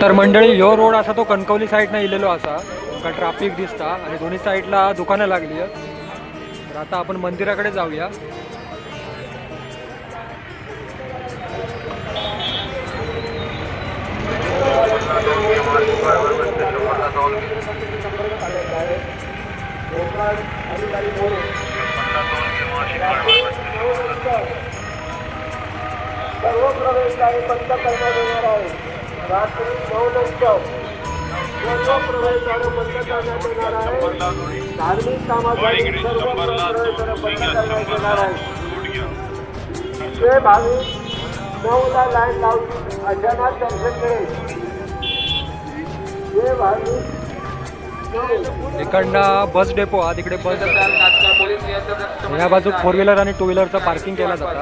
तर मंडळी ह्यो रोड असा तो कणकवली साईडनं इलेलो असा. का ट्राफिक दिसता आणि दोन्ही साईडला दुकानं लागली आहेत. तर आता आपण मंदिराकडे जाऊया. सर्व आहे बंद करण्यात येणार आहे. रात्री नऊ नंतर सर्व प्रवेशद्वारे बंद करण्यात येणार आहे धार्मिक कामासाठी सर्व प्रवेशद्वारे बंद करण्यात येणार आहे जे भाविक नऊला लाईन लावतील अचानक दर्शन मिळेल जे भाविक नऊ इकडनं बस डेपो हा तिकडे बस या बाजू फोर व्हीलर आणि टू व्हीलरचं पार्किंग केला जातं.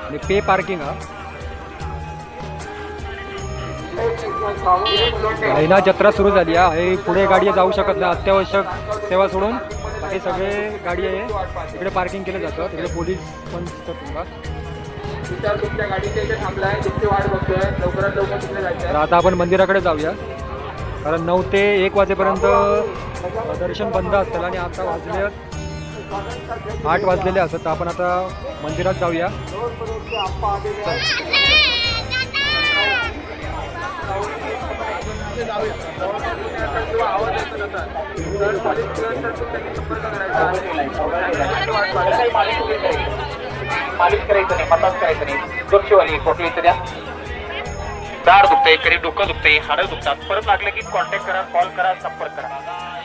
आणि पे पार्किंग हा. महिना जत्रा सुरू झाली आहे. पुढे गाडी जाऊ शकत नाही. अत्यावश्यक सेवा सोडून बाकी सगळे गाडी आहे. तिकडे पार्किंग केलं जातं. तिकडे पोलीस पण तर आता आपण मंदिराकडे जाऊया. कारण नऊ ते एक वाजेपर्यंत दर्शन बंद असतं आणि आता वाजले आठ वाजलेले असत तर आपण आता मंदिरात जाऊया. किंवा आवाज येत नसेल तर पोलीस किंवा त्यांनी संपर्क करायचा आहे मालिश करायचं नाही मसाज करायचं नाही. फोटो इथं द्या. दुखते कधी डोकं दुखते हाडं दुखतात. परत लागलं की कॉन्टॅक्ट करा कॉल करा संपर्क करा.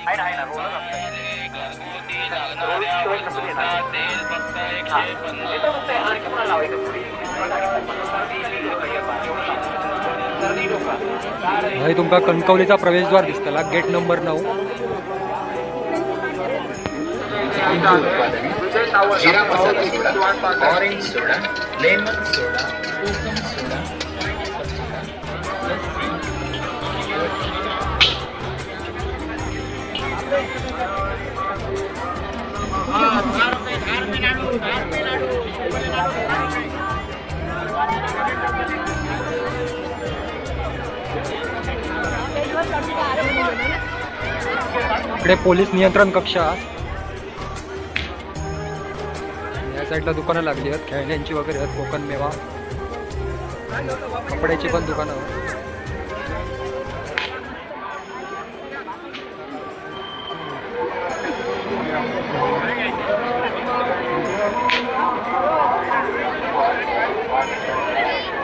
आहे ना आहे ना रोलच आणखी लावायचं? हय हे तुमका कणकवलीचा प्रवेशद्वार दिसतला. गेट नंबर नऊ. Orange soda lemon soda kokum soda इकडे पोलीस नियंत्रण कक्ष या साईडला दुकानं लागली आहेत. खेळण्यांची वगैरे आहेत कोकण मेवा. कपड्याची पण दुकानं Thank you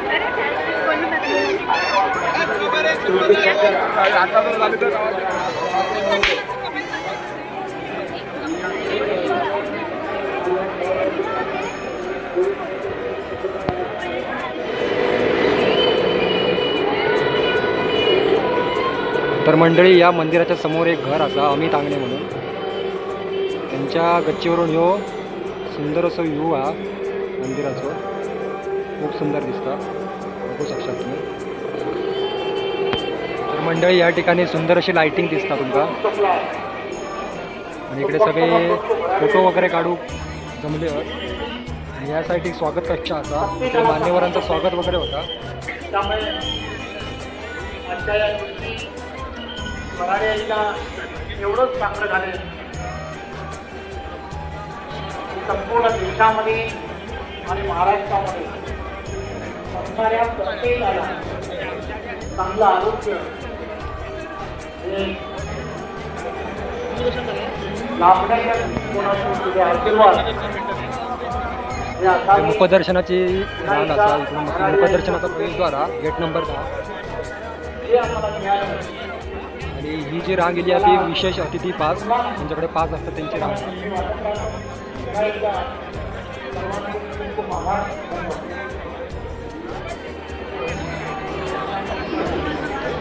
जर झाली तर मंडळी या मंदिराच्या समोर एक घर असा अमित आंगणे म्हणून. त्यांच्या गच्चीवरून ह्यो सुंदर असं व्ह्यू हा मंदिराचं खूप सुंदर दिसतं. दाखवू शकता तुम्ही. तर मंडळी या ठिकाणी सुंदर अशी लाइटिंग दिसता तुमका. आणि इकडे सगळे फोटो वगैरे काढू जमले आहेत. आणि यासाठी स्वागत कक्ष असा. इकडे मान्यवरांचं स्वागत वगैरे होता. एवढंच चांगलं झालं. संपूर्ण देशामध्ये आणि महाराष्ट्रामध्ये. असणाऱ्या प्रत्येकाला चांगलं आरोग्य. लाभण्याच्या कोणातून तुझे आशीर्वाद. मुखदर्शनाची असा मुखदर्शनाचा प्रवेशद्वार गेट नंबर दहा. हे आणि ही जी रांग गेली आहे ती विशेष अतिथी पास त्यांच्याकडे पास असतात त्यांची रांग.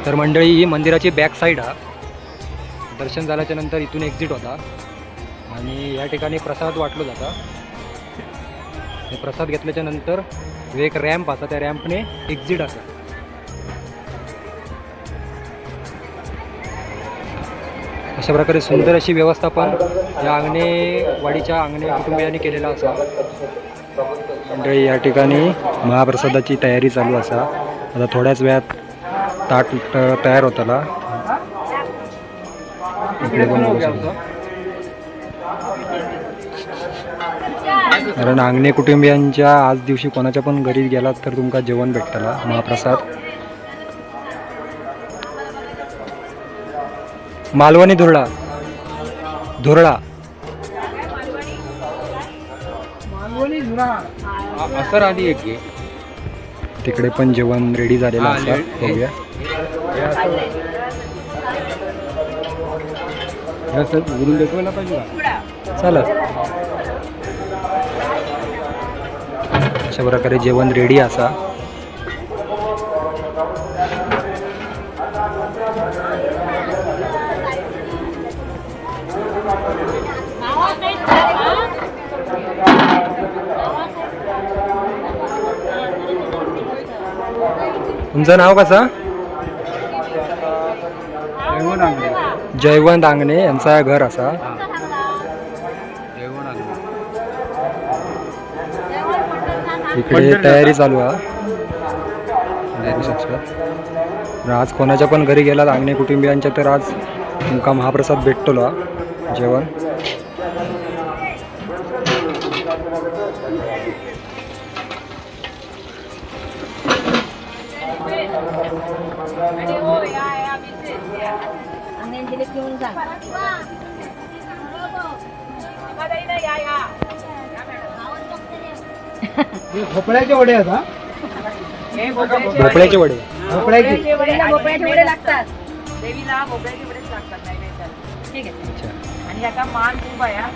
तर मंडळी ही मंदिराची बॅक साईड हा. दर्शन झाल्याच्यानंतर इथून एक्झिट होता. आणि या ठिकाणी प्रसाद वाटलो जाता. हे प्रसाद घेतल्याच्या नंतर जो एक रॅम्प असा त्या रॅम्पने एक्झिट असा. अशा प्रकारे सुंदर अशी व्यवस्थापन या अंगणेवाडीच्या अंगणे कुटुंबियांनी केलेला असा. मंडळी या ठिकाणी महाप्रसादाची तयारी चालू असा. आता थोड्याच वेळात ताट तयार होताला. कारण आंगणे कुटुंबियांच्या आज दिवशी कोणाच्या पण घरी गेलात तर तुमका जेवण भेटतला. महाप्रसाद. मालवणी धुरळा. धुरळा. तिकडे पण जेवण रेडी झालेलं असतात. बघूया. उघडून दाखवायला पाहिजे का? चालत अशा प्रकारे जेवण रेडी असा. तुमचं नाव कसं? जयवंत आंगणे यांचा घर असा. इकडे तयारी चालू आहे. आज कोणाच्या पण घरी गेलात आंगणे कुटुंबियांच्या तर आज तुमका महाप्रसाद भेटतो जेवण. भोपळ्याचे वडे भोपळ्याचे वडे. भोपळ्याचे देवीला भोपळ्याचे. वडे लागतात. देवीला भोपळ्याचे वडेच लागतात ठीक आहे. अच्छा. आणि याचा मान खूप आहे हा.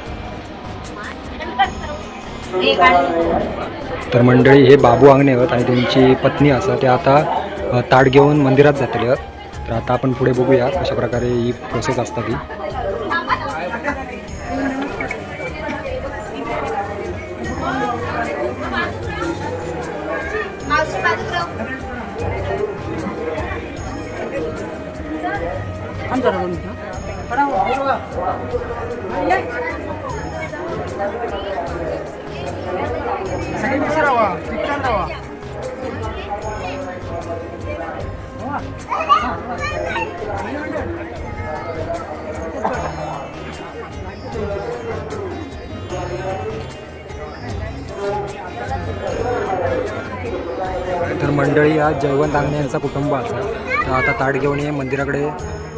तर मंडळी हे बाबू आंगणे आहेत आणि त्यांची पत्नी असा ते आता अ, ताट घेऊन मंदिरात जातले आहेत. तर आता आपण पुढे बघूया कशा प्रकारे ही प्रोसेस असता ती करा तर मंडळी आज जयवंत आंगणे यांचा कुटुंब असा. तर आता ताट घेऊन हे मंदिराकडे.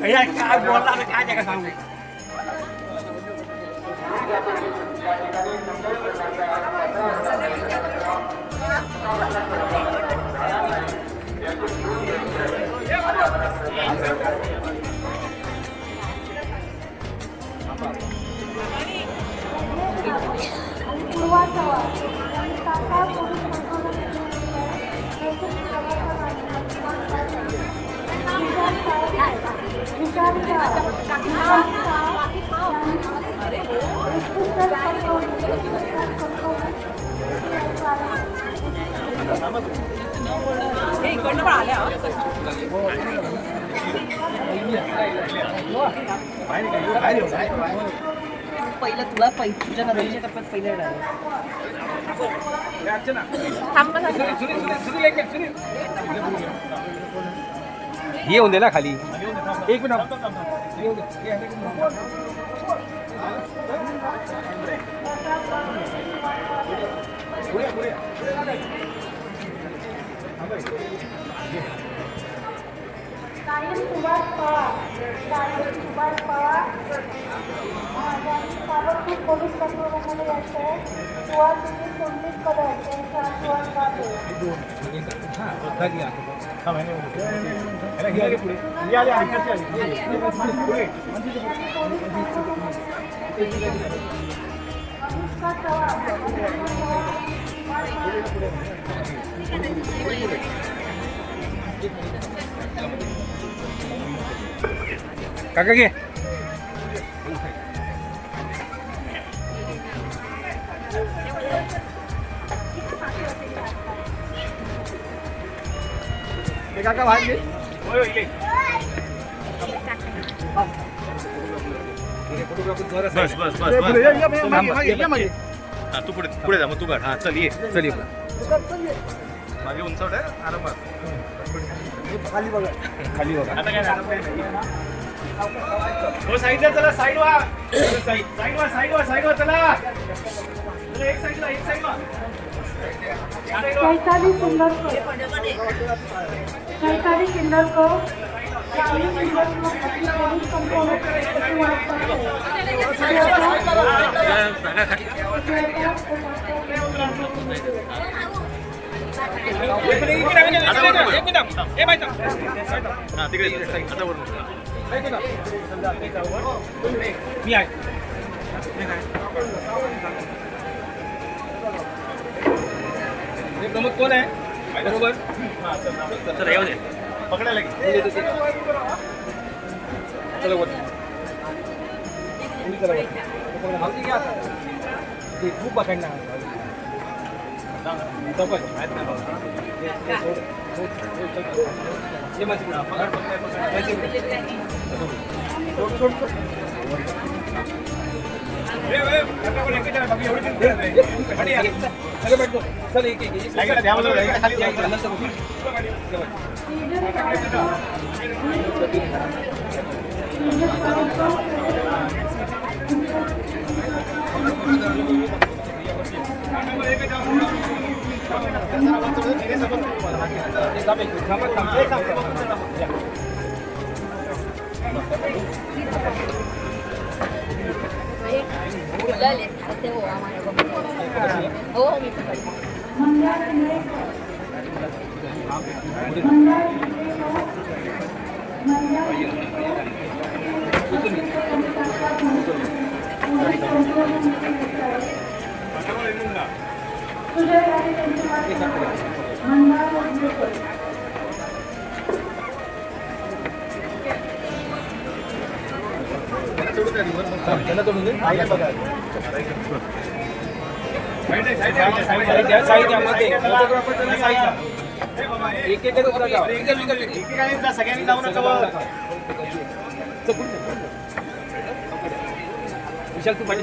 Ayan, bola na kanya ka पहिलं तुला पहि तुझ्या नवरीच्या टप्प्यात पहिलं येणार थांब हे येऊन दे ना खाली. एक मिनिट सायन सुभाष पवार सायन सुभाष पवार त्यांनी पोलीस कंट्रोलमध्ये यायचं आहे सुहासिनी संदीप कदम त्यांचा सुहास बाबू अनुष्का चव्हाण काका घे. काका भाग घे. बस बस बस बस. हा तू पुढे पुढे जा मग तू काढ. हा चल ये. चल ये. मागे उंचावट आहे आरामात खाली बघा आता काय? हो साईडला चला साईड वा साईड वा साईड वा साईड वा चला एक साईडला एक साईड वा चैताली सुंदर को चैताली सुंदर को चालीस सुंदर को चौबीस कंपोनेंट की मी आहे हे प्रमुख कोण आहे बरोबर चला येऊ दे पकडायला घे चला वर तुम्ही चला वर. मावशी घ्या आता. ते खूप पकडणार चौकट. हे, हे सोड. सोड, सोड, सोड, सोड. ये माझी पुढं. पकड, पकड, पकड. माझी पुढं. सोड, सोड, सोड. ए, ए, काका, पण एकीच्या बाकी एवढी चिंता ये, नाही. ये, खाली या. चला बैठो. चल एक एक एक. ऐका ना, द्या मला, ऐका, खाली या, इकडे, नंतर बघू. चला, बैठ. हे थांब एक मिनिट. थांबा, थांब. हे थांब, थांब, थांब, थांब. या. हो मी पकडते. एक एक एक सगळ्यांनी जाऊ नका विशाल तू पाठी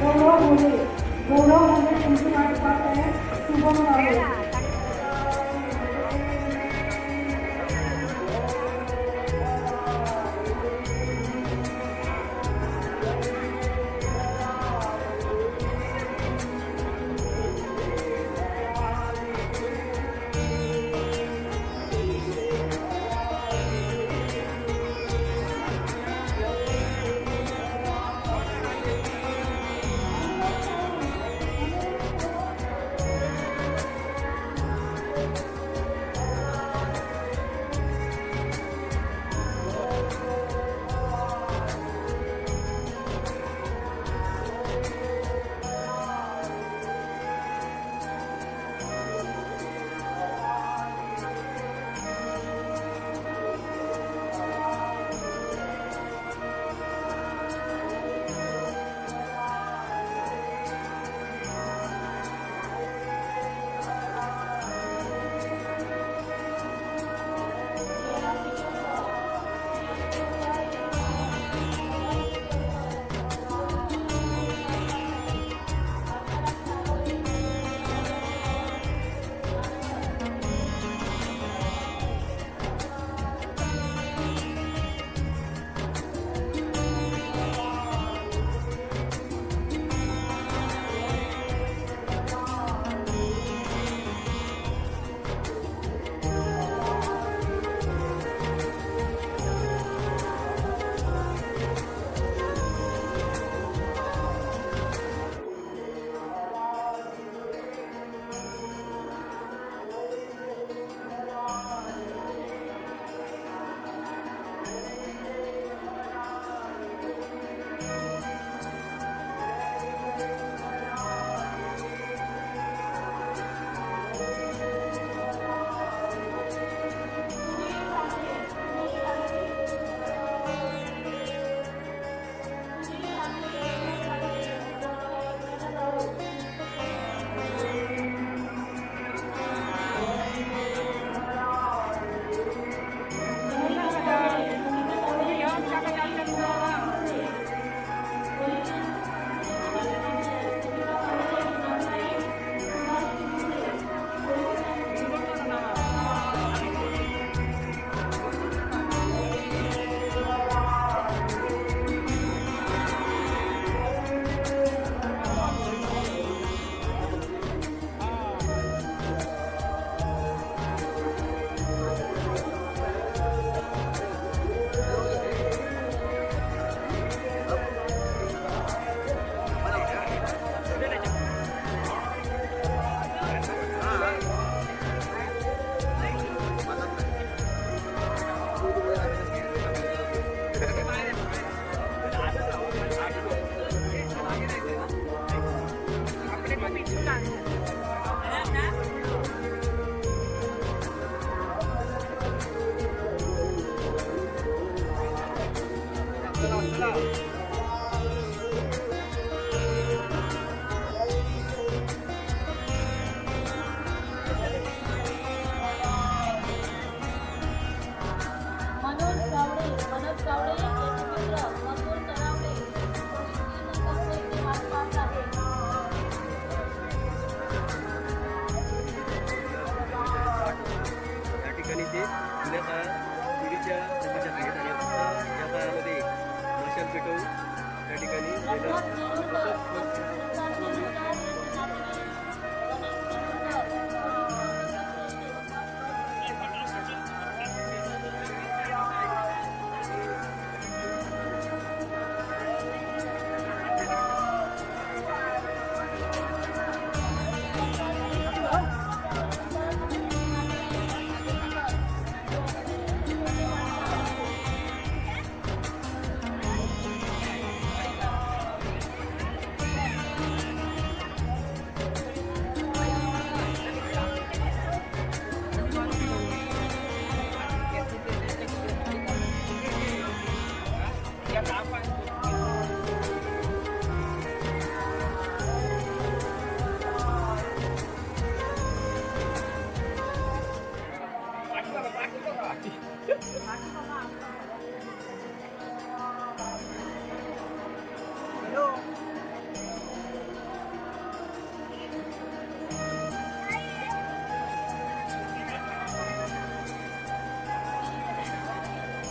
गौरव बोले. गौरव बोले तुमची वाट पाहत आहे शुभम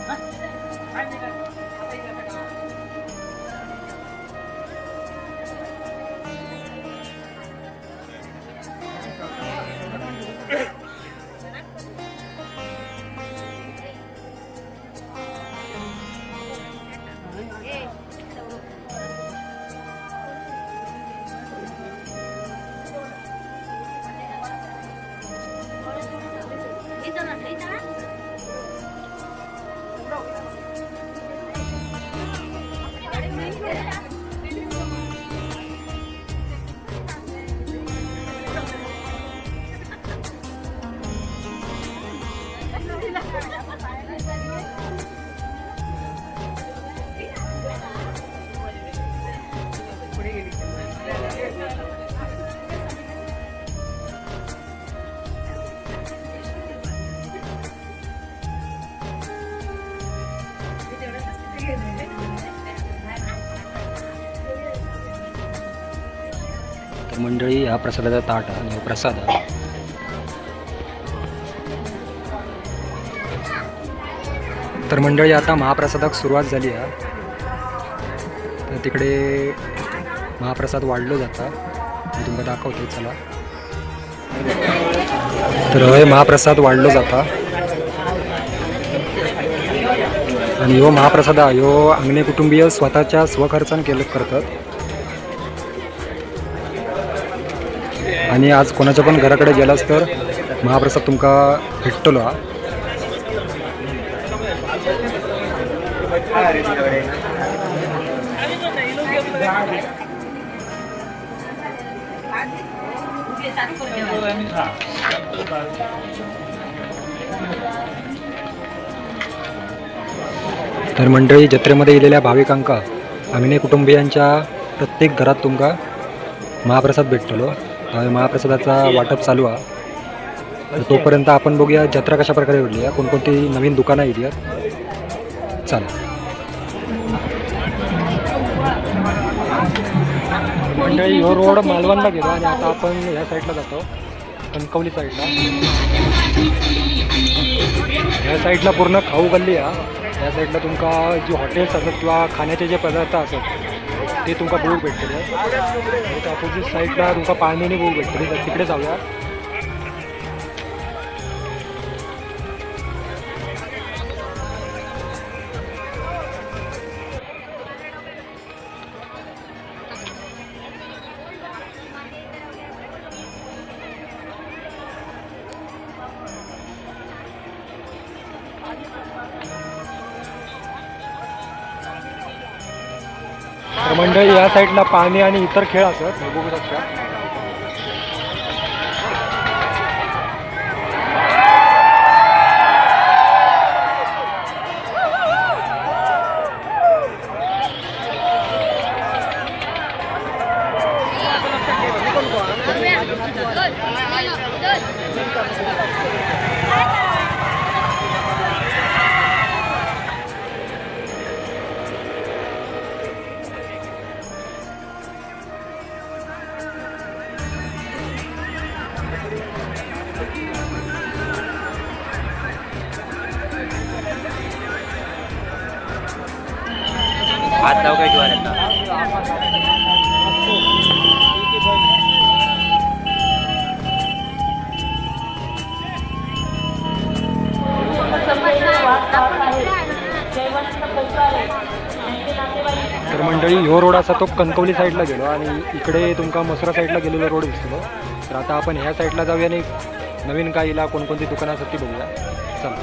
तर मंडळी हा प्रसादाचा ताट आणि प्रसाद. तर मंडळी आता महाप्रसादाक सुरुवात झाली आहे. तर तिकडे महाप्रसाद वाढलो जाता. मी तुमका दाखवतो चला. तर हे महाप्रसाद वाढलो जाता. आणि ह्यो महाप्रसाद ह्यो अंगणे कुटुंबीय स्वतःच्या स्वखर्चान केलं करतात. आणि आज कोणाच्या पण घराकडे गेलास तर महाप्रसाद तुमका भेटतलो. हा तर मंडळी जत्रेमध्ये गेलेल्या भाविकांका अभिनय कुटुंबियांच्या प्रत्येक घरात तुमका महाप्रसाद भेटतलो. महाप्रसादाचा वाटप चालू आहे. तोपर्यंत आपण बघूया जत्रा कशा प्रकारे घडली आहे. कोणकोणती नवीन दुकानं आहेत यात चालेल. मंडळी हो रोड मालवणला गेलो आणि आता आपण ह्या साईडला जातो. कणकवली साईडला. ह्या साईडला पूर्ण खाऊ गल्ली आहे. ह्या साईडला तुमका जी हॉटेल्स असतात किंवा खाण्याचे जे पदार्थ असतात ते तुमका बघूक भेटतले. अपोजिट साईडला तुमका पाणीने बघूक भेटतले. तर तिकडे जाऊया. मंडळी या साईडला पाणी आणि इतर खेळ असतात. बघू शकता. जो रोड असा तो कणकवली साईडला गेलो आणि इकडे तुमका मसुरा साईडला गेलेलो रोड दिसतो. तर आता आपण ह्या साईडला जाऊया आणि नवीन काय इला कोणकोणती दुकानं असतात ती बघूया. चला.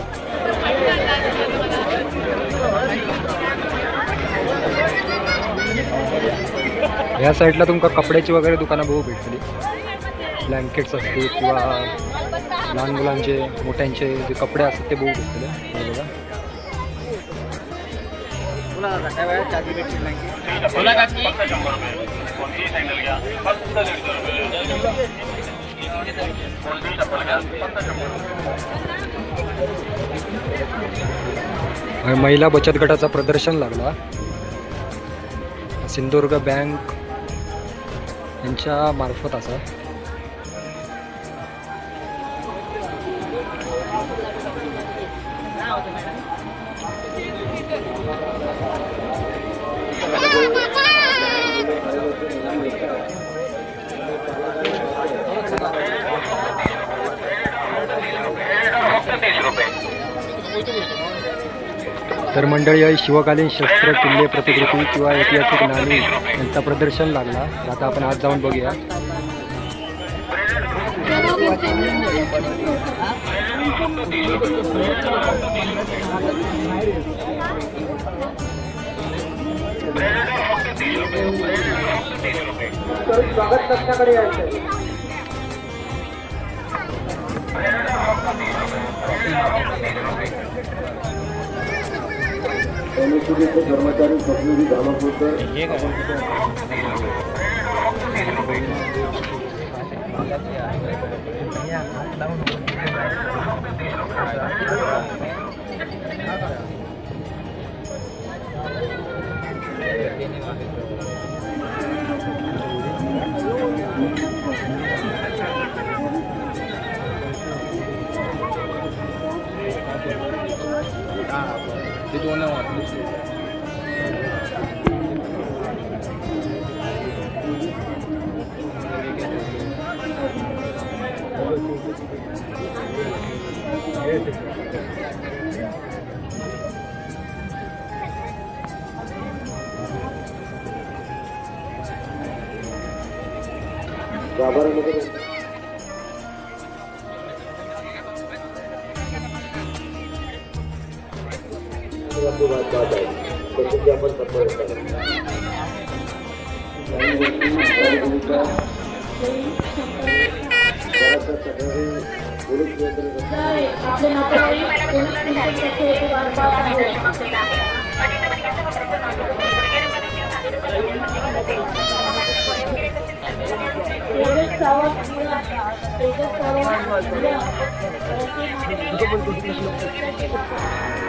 ह्या साईडला तुमका कपड्याची वगैरे दुकानं बघू भेटतली. ब्लँकेट्स असतील किंवा लहान मुलांचे मोठ्यांचे जे कपडे असतात ते बघू भेटतले. बघा. महिला बचत गटाचा प्रदर्शन लागला. सिंधुदुर्ग बँक यांच्या मार्फत असा. तर मंडळी शिवकालीन शस्त्र किल्ले प्रतिकृती किंवा ऐतिहासिक नाणी यांचा प्रदर्शन लागला. आता आपण आज जाऊन बघूया. स्वागत कक्षाकडे यायचं सेवेचे कर्मचारी सबसिडी घालत होते आपण আবার আমাদের 맞아요. 이거 보니까